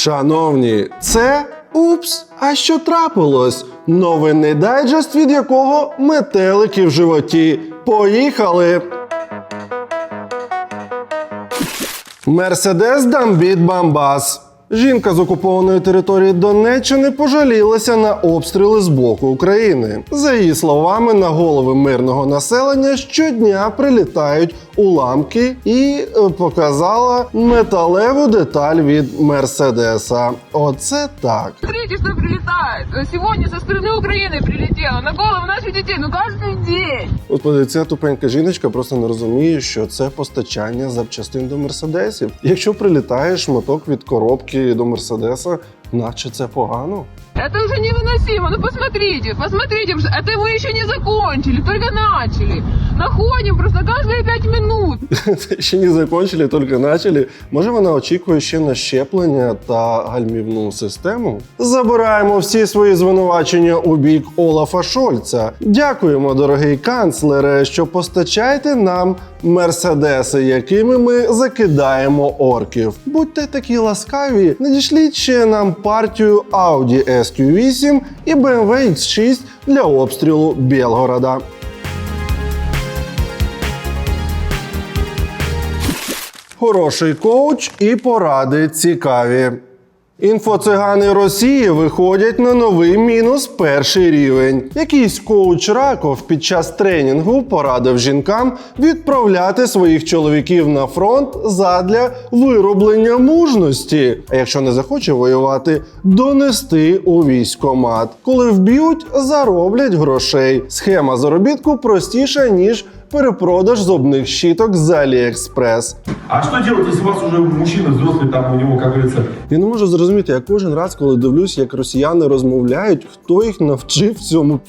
Шановні, це Упс, а що трапилось? Новинний дайджест, від якого метелики в животі. Поїхали! Мерседес Дамбіт Бамбас. Жінка з окупованої території Донеччини пожалілася на обстріли з боку України. За її словами, на голови мирного населення щодня прилітають уламки і е, показала металеву деталь від Мерседеса. Оце так. Смотрите, что прилетает. Сегодня со стороны Украины прилетело на голову наших детей. Ну каждый день. Господи, ця тупенька жіночка просто не розуміє, що це постачання запчастин до мерседесів. Якщо прилітає шматок від коробки до мерседеса, наче це погано. Это уже невыносимо. Ну посмотрите, посмотрите. Это мы еще не закончили, только начали. Находим просто каждые пять минут. Ще не закончили, тільки начали. Може, вона очікує ще на щеплення та гальмівну систему? Забираємо всі свої звинувачення у бік Олафа Шольца. Дякуємо, дорогий канцлере, що постачаєте нам мерседеси, якими ми закидаємо орків. Будьте такі ласкаві, надішліть ще нам партію Audi SQ8 і BMW X6 для обстрілу Білгорода. Хороший коуч і поради цікаві. Інфоцигани Росії виходять на новий мінус перший рівень. Якийсь коуч Раков під час тренінгу порадив жінкам відправляти своїх чоловіків на фронт задля вироблення мужності. А якщо не захоче воювати, донести у військомат. Коли вб'ють, зароблять грошей. Схема заробітку простіша ніж перепродаж зубних щіток з Аліекспрес. А что делать, если у вас уже мужчина взрослый, там у него, как говорится, Я не можу зрозуміти, я кожен раз, коли дивлюсь, як росіяни розмовляють, хто їх навчив цьому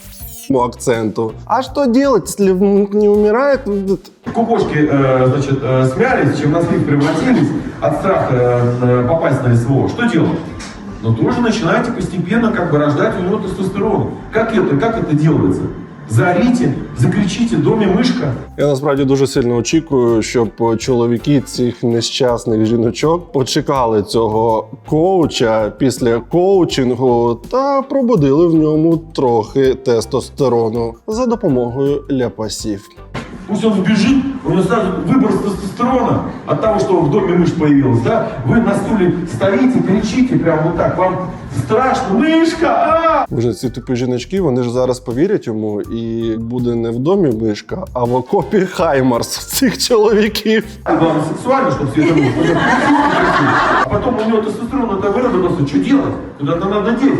акценту. А що делать, якщо внук не вмирає? кукошки, э, значит, э, смялись, чем на слив превратились от страха э, попасть на СВО? Что делать? Но тоже начинаете постепенно как бы рождать у него тестостерон. Как это, как это делается? Заорите, закричіть, домі мишка. Я насправді дуже сильно очікую, щоб чоловіки цих нещасних жіночок почекали цього коуча після коучингу та пробудили в ньому трохи тестостерону за допомогою ляпасів. Пусть он сбежит, у него сразу выброс тестостерона от того, что в доме мышь появилась, да? Вы на стуле стоите, кричите прям вот так, вам страшно, мышка, а! Боже, ці тупі жіночки, вони ж зараз повірять йому, и буде не в домі мишка, а в окопі Хаймарс цих чоловіків. Главное, сексуально, чтобы все это было. Потом А потом у него тестостерон это выработался, что делать? Куда-то надо деть.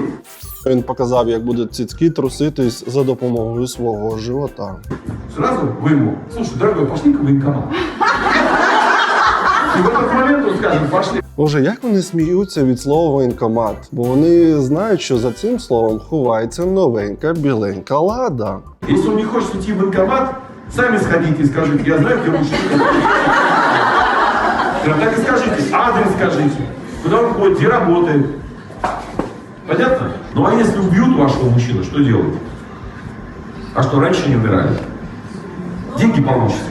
Він показав, як будуть цицьки труситись за допомогою свого живота. Сразу вы ему, слушай, дорогой, пошли-ка в военкомат. И в этот момент он скажет, пошли. Боже, як вони сміються від слова воєнкомат, бо вони знають, що за цим словом ховається новенька біленька лада. Если он не хочет идти в военкомат, сами сходите и скажите, я знаю, где мужчина. Прям так и скажите, адрес скажите, куда он ходит, где работает. Понятно? Ну а если убьют вашего мужчину, что делать? А что, раньше не умирали? Деньги получите.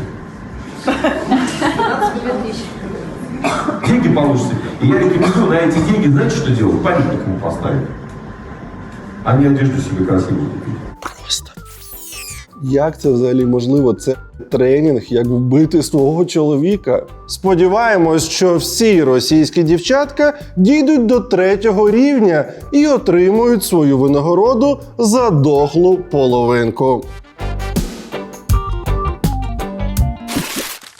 Деньги получите. И я рекомендую на эти деньги, знаете, что делать? Памятник ему поставить. А не одежду себе красивую купить. Просто. Як це взагалі можливо? Це тренінг, як вбити свого чоловіка. Сподіваємось, що всі російські дівчатка дійдуть до третього рівня і отримують свою винагороду за дохлу половинку.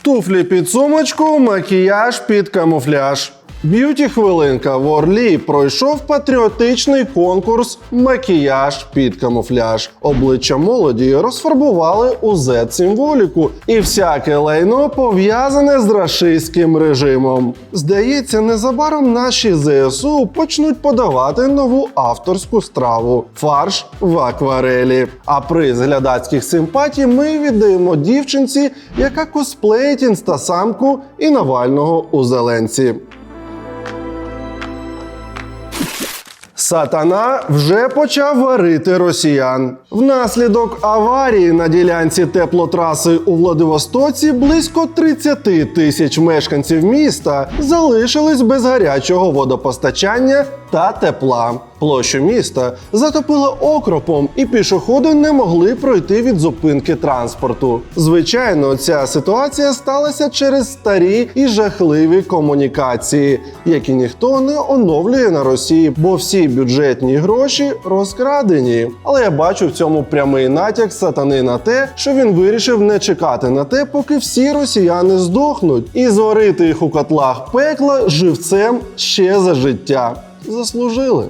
Туфлі під сумочку, макіяж під камуфляж. Б'юті хвилинка в Орлі пройшов патріотичний конкурс Макіяж під камуфляж. Обличчя молоді розфарбували у Z-символіку і всяке лайно пов'язане з рашистським режимом. Здається, незабаром наші ЗСУ почнуть подавати нову авторську страву фарш в акварелі. А приз глядацьких симпатій ми віддаємо дівчинці, яка косплеїть інстасамку і Навального у зеленці. Сатана вже почав варити росіян. Внаслідок аварії на ділянці теплотраси у Владивостоці близько 30 тисяч мешканців міста залишились без гарячого водопостачання та тепла. Площу міста затопило окропом, і пішоходи не могли пройти від зупинки транспорту. Звичайно, ця ситуація сталася через старі і жахливі комунікації, які ніхто не оновлює на Росії, бо всі бюджетні гроші розкрадені. Але я бачу в цьому прямий натяк сатани на те, що він вирішив не чекати на те, поки всі росіяни здохнуть, і зварити їх у котлах пекла живцем ще за життя. Заслужили.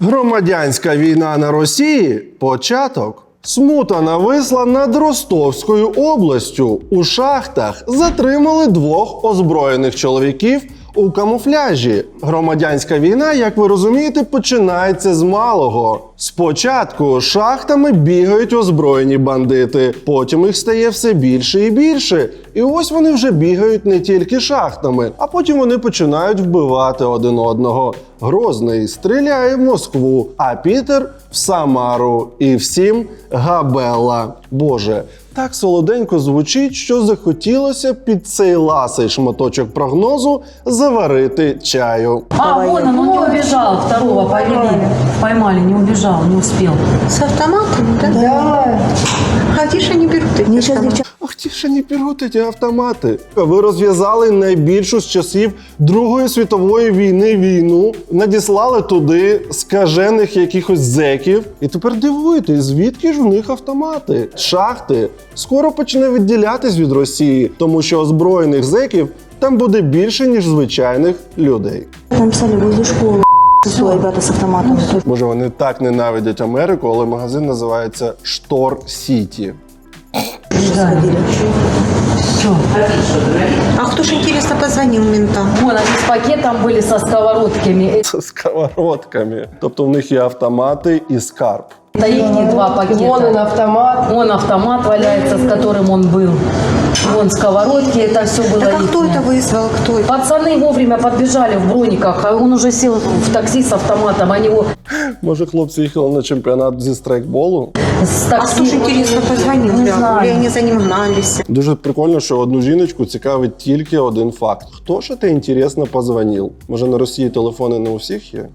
Громадянська війна на Росії початок. Смута нависла над Ростовською областю. У шахтах затримали двох озброєних чоловіків у камуфляжі. Громадянська війна, як ви розумієте, починається з малого. Спочатку шахтами бігають озброєні бандити, потім їх стає все більше і більше. І ось вони вже бігають не тільки шахтами, а потім вони починають вбивати один одного. Грозний стріляє в Москву, а Пітер в Самару. І всім габела. Боже, так солоденько звучить, що захотілося під цей ласий шматочок прогнозу заварити чаю. А, вон он, он не убежал, второго повели. Поймали, не убежал, не успел. С автоматами, да? Да. А где же они берут эти Мне сейчас Ах, ті ж не беруть ті автомати. Ви розв'язали найбільшу з часів Другої світової війни війну, надіслали туди скажених якихось зеків, і тепер дивуєтесь, звідки ж в них автомати? Шахти скоро почне відділятись від Росії, тому що озброєних зеків там буде більше ніж звичайних людей. написали возле школы свои ребята с автоматом. Може, вони так ненавидять Америку, але магазин називається Штор Сіті. А кто же, интересно, позвонил ментам? Вон они с пакетом были со сковородками. З сковородками. Тобто в них є автомати і скарб. Это их два пакета. Вон он автомат. Вон автомат валяется, с которым он был. Вон сковородки, это все было Так а кто ихнее. это вызвал? Кто это? Пацаны вовремя подбежали в брониках, а он уже сел в такси с автоматом. Они его Може, хлопці їхали на чемпіонат зі страйкболу? с А кто же, такси... интересно, позвонил? Не да? знаю. Или они за ним гнались? Дуже прикольно, що одну жіночку цікавить тільки один факт: хто ж це інтересно позвонив? Може на Росії телефони не у всіх є?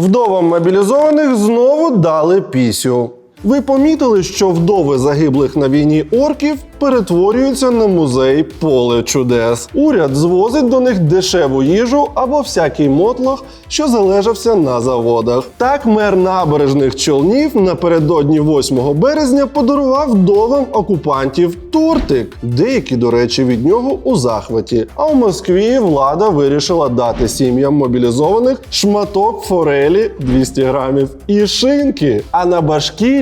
Вдовам мобілізованих знову дали пісю. Ви помітили, що вдови загиблих на війні орків перетворюються на музей поле чудес. Уряд звозить до них дешеву їжу або всякий мотлох, що залежався на заводах. Так мер набережних човнів напередодні 8 березня подарував вдовам окупантів тортик. Деякі, до речі, від нього у захваті. А у Москві влада вирішила дати сім'ям мобілізованих шматок форелі 200 грамів і шинки. А на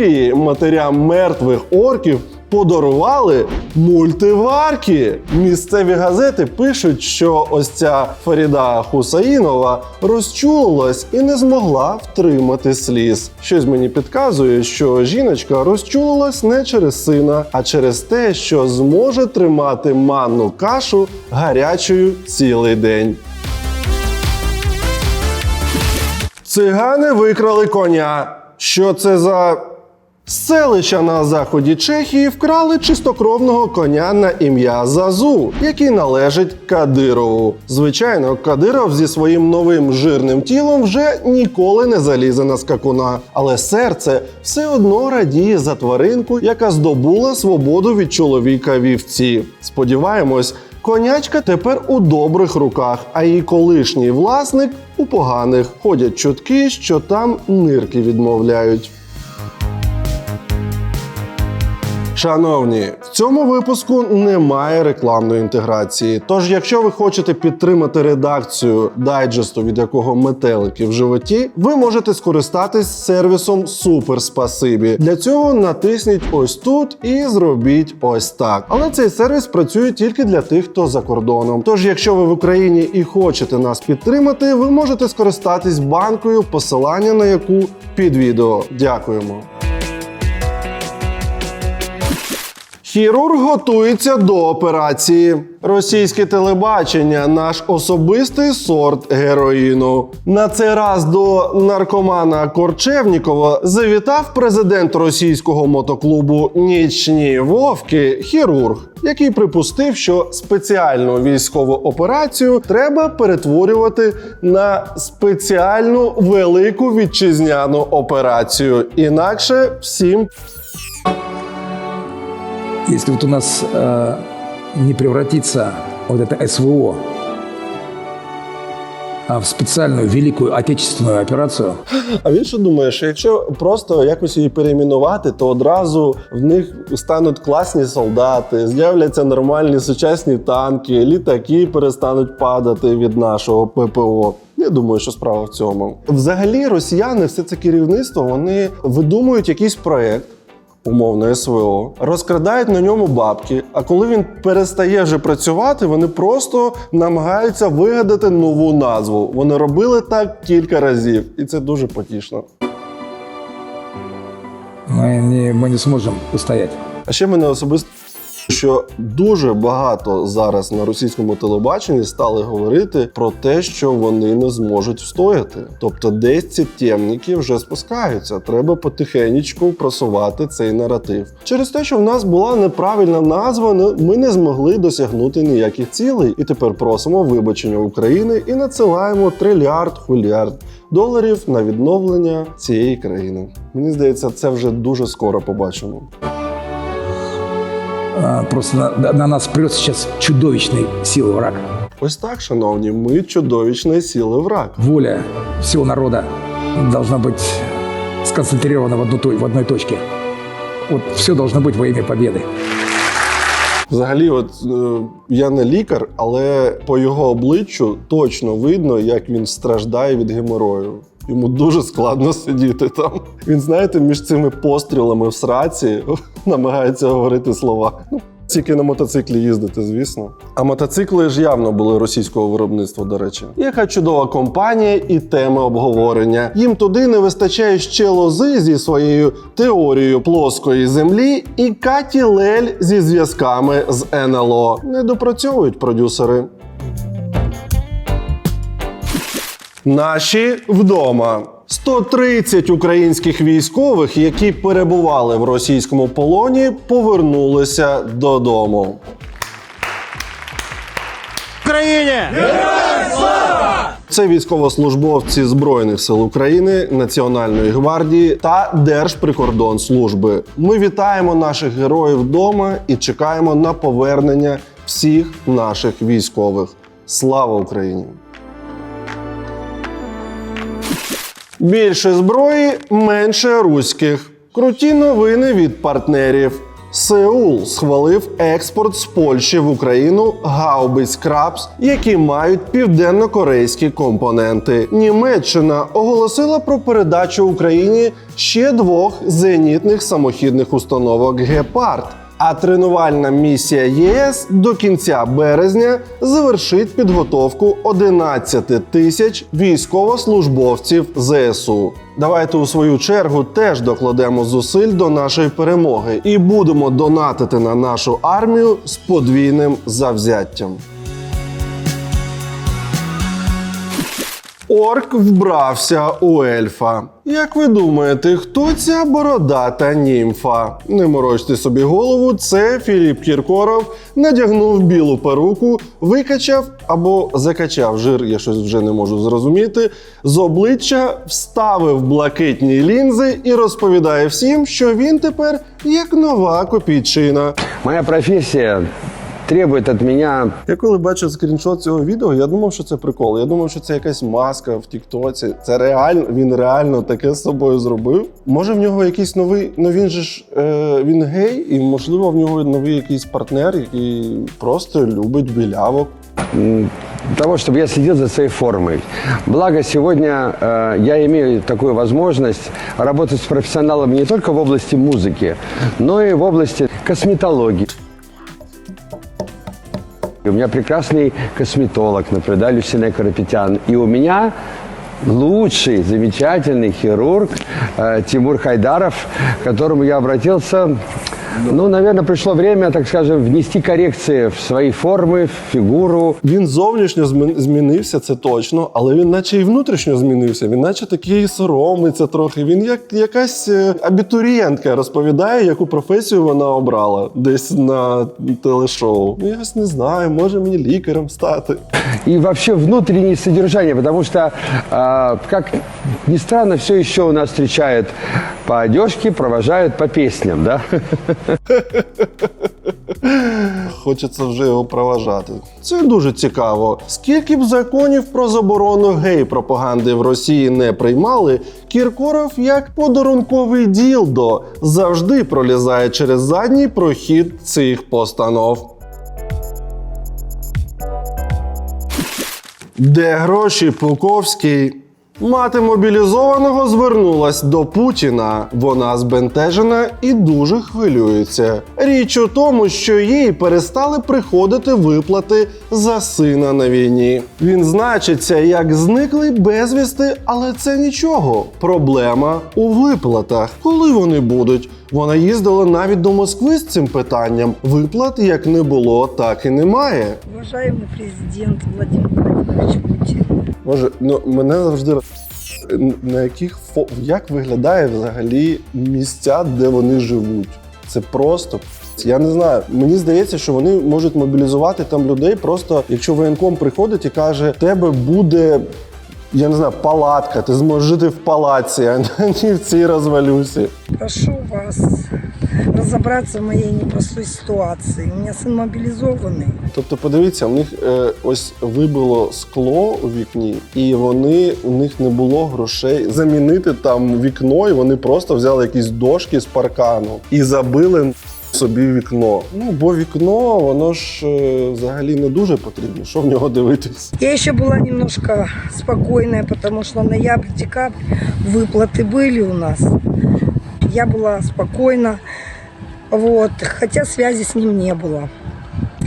Башкірії матерям мертвих орків. Подарували мультиварки. Місцеві газети пишуть, що ось ця Фаріда Хусаїнова розчулилась і не змогла втримати сліз. Щось мені підказує, що жіночка розчулилась не через сина, а через те, що зможе тримати манну кашу гарячою цілий день. Цигани викрали коня. Що це за. Селища на заході Чехії вкрали чистокровного коня на ім'я Зазу, який належить Кадирову. Звичайно, Кадиров зі своїм новим жирним тілом вже ніколи не залізе на скакуна, але серце все одно радіє за тваринку, яка здобула свободу від чоловіка вівці. Сподіваємось, конячка тепер у добрих руках, а її колишній власник у поганих. Ходять чутки, що там нирки відмовляють. Шановні, в цьому випуску немає рекламної інтеграції. Тож, якщо ви хочете підтримати редакцію дайджесту, від якого метелики в животі, ви можете скористатись сервісом Супер Спасибі. Для цього натисніть ось тут і зробіть ось так. Але цей сервіс працює тільки для тих, хто за кордоном. Тож, якщо ви в Україні і хочете нас підтримати, ви можете скористатись банкою, посилання на яку під відео. Дякуємо. Хірург готується до операції. Російське телебачення наш особистий сорт героїну. На цей раз до наркомана Корчевнікова завітав президент російського мотоклубу Нічні Вовки, хірург, який припустив, що спеціальну військову операцію треба перетворювати на спеціальну велику вітчизняну операцію. Інакше всім Если вот у нас э, не превратится вот это СВО в специальную великую отечественную операцию, А він що думає, що якщо просто якось її перейменувати, то одразу в них стануть класні солдати, з'являться нормальні сучасні танки, літаки перестануть падати від нашого ППО. Я думаю, що справа в цьому. Взагалі, росіяни, все це керівництво, вони видумують якийсь проект. Умовно СВО, розкрадають на ньому бабки. А коли він перестає вже працювати, вони просто намагаються вигадати нову назву. Вони робили так кілька разів, і це дуже потішно. Ми не, ми не зможемо устоять. А ще мене особисто, що дуже багато зараз на російському телебаченні стали говорити про те, що вони не зможуть встояти. Тобто, десь ці темніки вже спускаються. Треба потихенечку просувати цей наратив. Через те, що в нас була неправильна назва, ми не змогли досягнути ніяких цілей. І тепер просимо вибачення України і надсилаємо трильярд хуліард доларів на відновлення цієї країни. Мені здається, це вже дуже скоро побачимо. А, Просто на, на нас прет сейчас чудовищной силы враг. Ось так, шановні, ми чудовищної сіли враг. Воля всего народа должна быть сконцентрирована в, одну, то- в одной точке. Вот все должно быть во имя победы. Взагалі, от е, я не лікар, але по його обличчю точно видно, як він страждає від геморою. Йому дуже складно сидіти там. Він, знаєте, між цими пострілами в сраці намагається говорити слова. Ну, тільки на мотоциклі їздити, звісно. А мотоцикли ж явно були російського виробництва, до речі. Яка чудова компанія і теми обговорення. Їм туди не вистачає ще лози зі своєю теорією плоскої землі і Каті Лель зі зв'язками з НЛО. Не допрацьовують продюсери. Наші вдома. 130 українських військових, які перебували в російському полоні, повернулися додому. Україні! Це військовослужбовці Збройних сил України, Національної гвардії та Держприкордонслужби. Ми вітаємо наших героїв вдома і чекаємо на повернення всіх наших військових. Слава Україні! Більше зброї, менше руських. Круті новини від партнерів. Сеул схвалив експорт з Польщі в Україну гаубиць Крабс, які мають південно-корейські компоненти. Німеччина оголосила про передачу Україні ще двох зенітних самохідних установок Гепард. А тренувальна місія ЄС до кінця березня завершить підготовку 11 тисяч військовослужбовців ЗСУ. Давайте у свою чергу теж докладемо зусиль до нашої перемоги і будемо донатити на нашу армію з подвійним завзяттям. Орк вбрався у ельфа. Як ви думаєте, хто ця бородата німфа? Не морочте собі голову, це Філіп Кіркоров надягнув білу перуку, викачав або закачав жир, я щось вже не можу зрозуміти. З обличчя вставив блакитні лінзи і розповідає всім, що він тепер як нова копійчина. Моя профессия требует от меня Я коли бачив скріншот цього відео, я думав, що це прикол. Я думав, що це якась маска в Тіктоці. Це реально, він реально таке з собою зробив. Може, в нього якийсь новий. Ну він же ж е, він гей, і можливо в нього новий якийсь партнер, який просто любить білявок. м, того, чтобы я следил за своей формой. Благо, сегодня э, я имею такую возможность работать с профессионалами не только в области музыки, но и в области косметологии. У меня прекрасный косметолог, например, да, Люсине Карапетян. И у меня лучший, замечательный хирург э, Тимур Хайдаров, к которому я обратился Ну, наверное, пришло время, так скажем, внести коррекции в свои формы, в фигуру. Він зовнішньо змін- змінився, це точно, але він наче і внутрішньо змінився. Він наче такий соромиться трохи. Він як якась е, абітурієнтка розповідає, яку професію вона обрала десь на телешоу. Ну, я не знаю, може мені лікарем стати. И вообще внутреннее содержание, потому что, а, как ни странно, все еще у нас встречают по одежке, провожают по песням, да? Хочеться вже його проважати. Це дуже цікаво. Скільки б законів про заборону гей-пропаганди в Росії не приймали, Кіркоров, як подарунковий ділдо, завжди пролізає через задній прохід цих постанов. Де гроші Пуковський? Мати мобілізованого звернулась до Путіна. Вона збентежена і дуже хвилюється. Річ у тому, що їй перестали приходити виплати за сина на війні. Він значиться як зниклий безвісти, але це нічого. Проблема у виплатах. Коли вони будуть? Вона їздила навіть до Москви з цим питанням. Виплат як не було, так і немає. Уважаемый президент Владимир Владимирович Путин, Може, ну мене завжди на яких фо... як виглядає взагалі місця, де вони живуть. Це просто я не знаю. Мені здається, що вони можуть мобілізувати там людей. Просто якщо воєнком приходить і каже, тебе буде. Я не знаю, палатка, ти зможеш жити в палаці, а не в цій розвалюсі. прошу вас разобраться в моей непростой ситуации. У меня сын мобилизованный. Тобто, подивіться, у них е, ось вибило скло у вікні, і вони у них не було грошей замінити там вікно, і вони просто взяли якісь дошки з паркану і забили собі вікно. Ну бо вікно, воно ж е, взагалі не дуже потрібно. Що в нього дивитись? Я еще была немножко спокойная, потому что ноябрь-декабрь выплаты были у нас. Я была спокойна, вот, хотя связи с ним не было.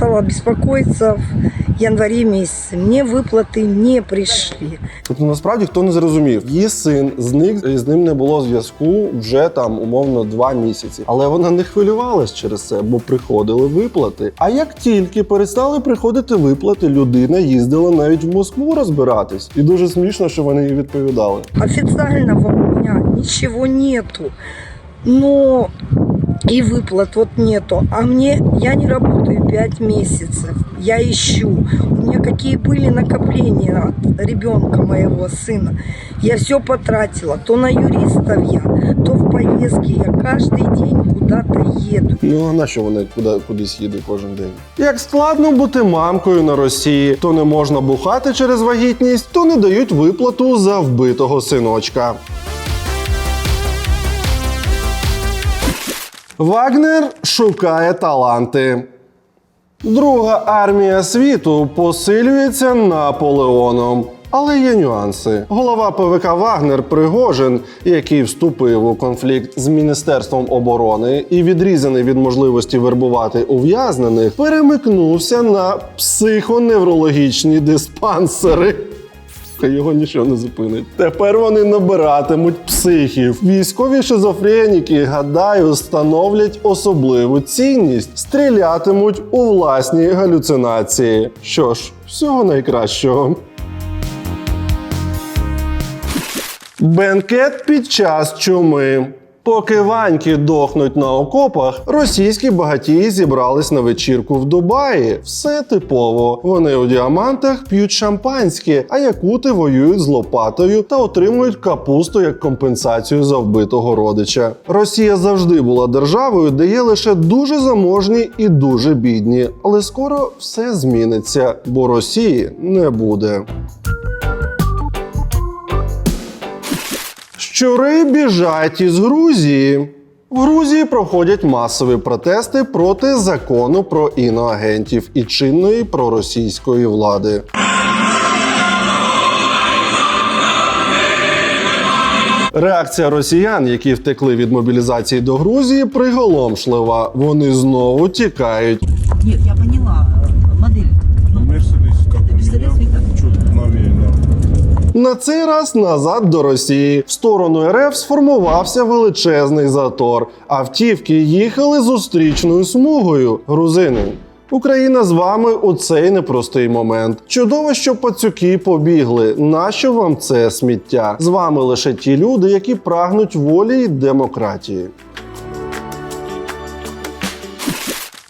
Стала беспокоиться в январе месяце. Мне выплаты не пришли. Тобто, насправді хто не зрозумів, її син зник і з ним не було зв'язку вже там умовно два місяці. Але вона не хвилювалась через це, бо приходили виплати. А як тільки перестали приходити виплати, людина їздила навіть в Москву розбиратись. І дуже смішно, що вони їй відповідали. Официального у меня ничего нету. Но и выплат вот нету. А мне, я не работаю 5 месяцев. Я ищу. У меня какие были накопления от ребенка моего сына. Я все потратила. То на юристов я, то в поездки. Я каждый день куда-то еду. Ну а на що вони куди кудись їде кожен день? Як складно бути мамкою на Росії, то не можна бухати через вагітність, то не дають виплату за вбитого синочка. Вагнер шукає таланти. Друга армія світу посилюється Наполеоном. Але є нюанси. Голова ПВК Вагнер Пригожин, який вступив у конфлікт з Міністерством оборони і відрізаний від можливості вербувати ув'язнених, перемикнувся на психоневрологічні диспансери. Його нічого не зупинить. Тепер вони набиратимуть психів. Військові шизофреніки, гадаю, становлять особливу цінність, стрілятимуть у власні галюцинації. Що ж, всього найкращого. Бенкет під час чуми. Поки ваньки дохнуть на окопах, російські багатії зібрались на вечірку в Дубаї. Все типово. Вони у діамантах п'ють шампанське, а якути воюють з лопатою та отримують капусту як компенсацію за вбитого родича. Росія завжди була державою, де є лише дуже заможні і дуже бідні. Але скоро все зміниться, бо Росії не буде. Щури біжать із Грузії. В Грузії проходять масові протести проти закону про іноагентів і чинної проросійської влади. Реакція росіян, які втекли від мобілізації до Грузії, приголомшлива. Вони знову тікають. Нет, я поняла э, модель. Ну, Мерседес, как у Мерседес меня, Витак. чуть новее, да. На цей раз назад до Росії. В сторону РФ сформувався величезний затор. Автівки їхали зустрічною смугою. Грузини. Україна з вами у цей непростий момент. Чудово, що пацюки побігли. Нащо вам це сміття? З вами лише ті люди, які прагнуть волі й демократії.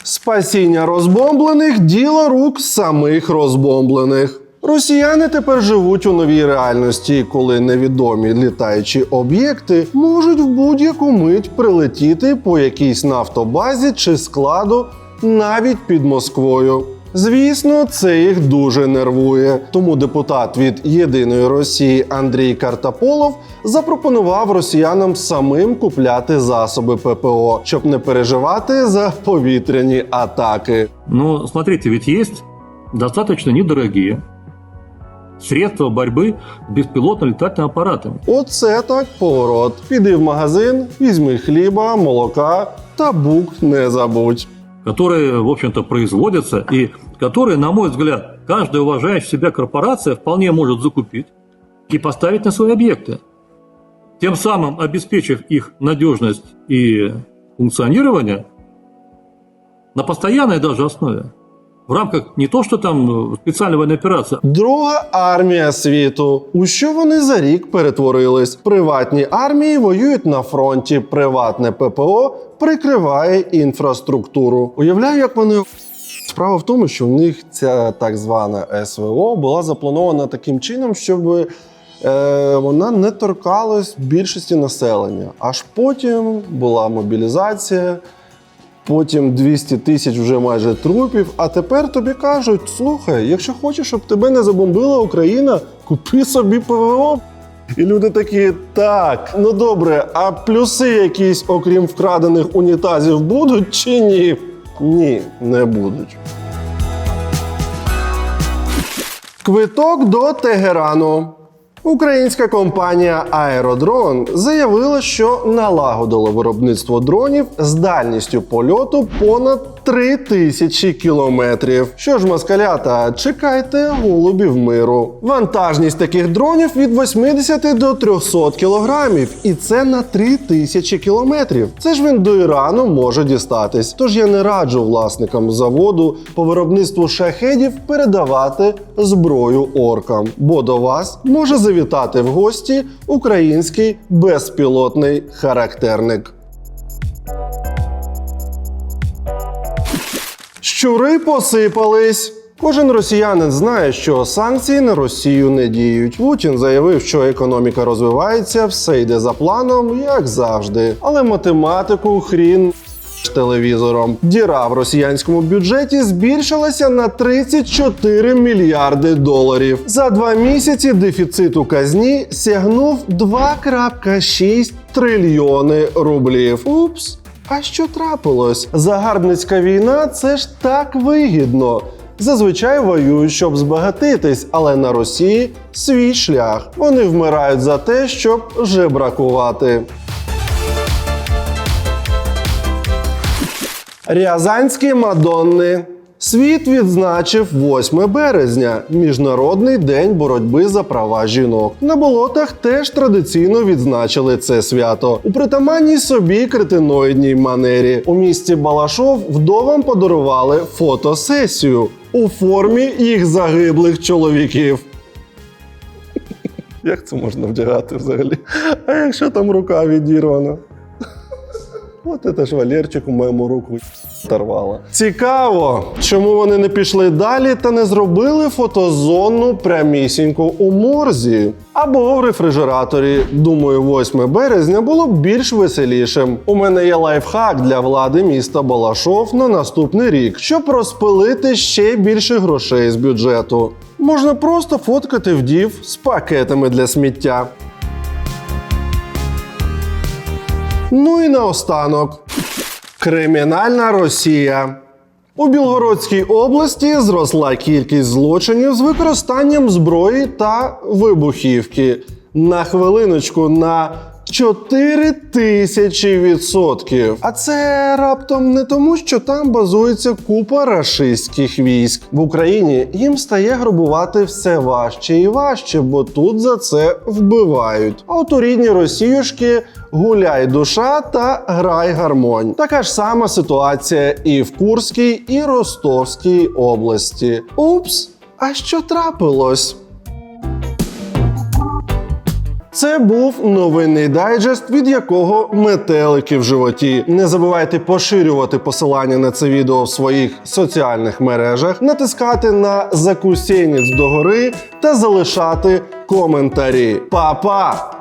Спасіння розбомблених діло рук самих розбомблених. Росіяни тепер живуть у новій реальності, коли невідомі літаючі об'єкти можуть в будь-яку мить прилетіти по якійсь нафтобазі чи складу навіть під Москвою. Звісно, це їх дуже нервує. Тому депутат від Єдиної Росії Андрій Картаполов запропонував росіянам самим купляти засоби ППО, щоб не переживати за повітряні атаки. Но смотрите, ведь есть достаточно недорогие средства борьбы с беспилотно-летательными аппаратами. Оце так поворот. Піди в магазин, візьми хліба, молока та бук не забудь. которые, в общем-то, производятся и которые, на мой взгляд, каждая уважающая себя корпорация вполне может закупить и поставить на свои объекты, тем самым обеспечив их надежность и функционирование на постоянной даже основе. В рамках не то, что там э, специальной военной операции, Друга армія світу. У що вони за рік перетворились? Приватні армії воюють на фронті. Приватне ППО прикриває інфраструктуру. Уявляю, як вони. Справа в тому, що в них ця так звана СВО була запланована таким чином, щоб е, вона не торкалась більшості населення. Аж потім була мобілізація, Потім 200 тисяч вже майже трупів. А тепер тобі кажуть: слухай, якщо хочеш, щоб тебе не забомбила Україна, купи собі ПВО. І люди такі, так, ну добре, а плюси якісь, окрім вкрадених унітазів, будуть чи ні? Ні, не будуть. Квиток до Тегерану. Українська компанія Аеродрон заявила, що налагодила виробництво дронів з дальністю польоту понад 3 тисячі кілометрів. Що ж, москалята, чекайте голубів миру. Вантажність таких дронів від 80 до 300 кілограмів, і це на 3 тисячі кілометрів. Це ж він до Ірану може дістатись. Тож я не раджу власникам заводу по виробництву шахедів передавати зброю оркам, бо до вас може завітати в гості український безпілотний характерник. Щури посипались. Кожен росіянин знає, що санкції на Росію не діють. Путін заявив, що економіка розвивається, все йде за планом, як завжди. Але математику хрін телевізором. Діра в росіянському бюджеті збільшилася на 34 мільярди доларів. За два місяці дефіцит у казні сягнув 2,6 трильйони рублів. Упс. А що трапилось? Загарбницька війна це ж так вигідно. Зазвичай воюють, щоб збагатитись, але на Росії свій шлях. Вони вмирають за те, щоб жебракувати. Рязанські Мадонни. Світ відзначив 8 березня Міжнародний день боротьби за права жінок. На болотах теж традиційно відзначили це свято у притаманній собі кретиноїдній манері. У місті Балашов вдовам подарували фотосесію у формі їх загиблих чоловіків. Як це можна вдягати взагалі? А якщо там рука відірвана? От це ж Валерчик у моєму руку торвала. Цікаво, чому вони не пішли далі та не зробили фотозону прямісінько у морзі або в рефрижераторі. Думаю, 8 березня було б більш веселішим. У мене є лайфхак для влади міста Балашов на наступний рік, щоб розпилити ще більше грошей з бюджету. Можна просто фоткати вдів з пакетами для сміття. Ну і наостанок. Кримінальна Росія. У Білгородській області зросла кількість злочинів з використанням зброї та вибухівки. На хвилиночку на 4 тисячі відсотків. А це раптом не тому, що там базується купа рашистських військ. В Україні їм стає грабувати все важче і важче, бо тут за це вбивають. А от у рідній Росіюшки гуляй душа та грай гармонь. Така ж сама ситуація і в Курській, і Ростовській області. Упс, а що трапилось? Це був новинний дайджест, від якого метелики в животі. Не забувайте поширювати посилання на це відео в своїх соціальних мережах, натискати на закусєнець догори та залишати коментарі. Па-па!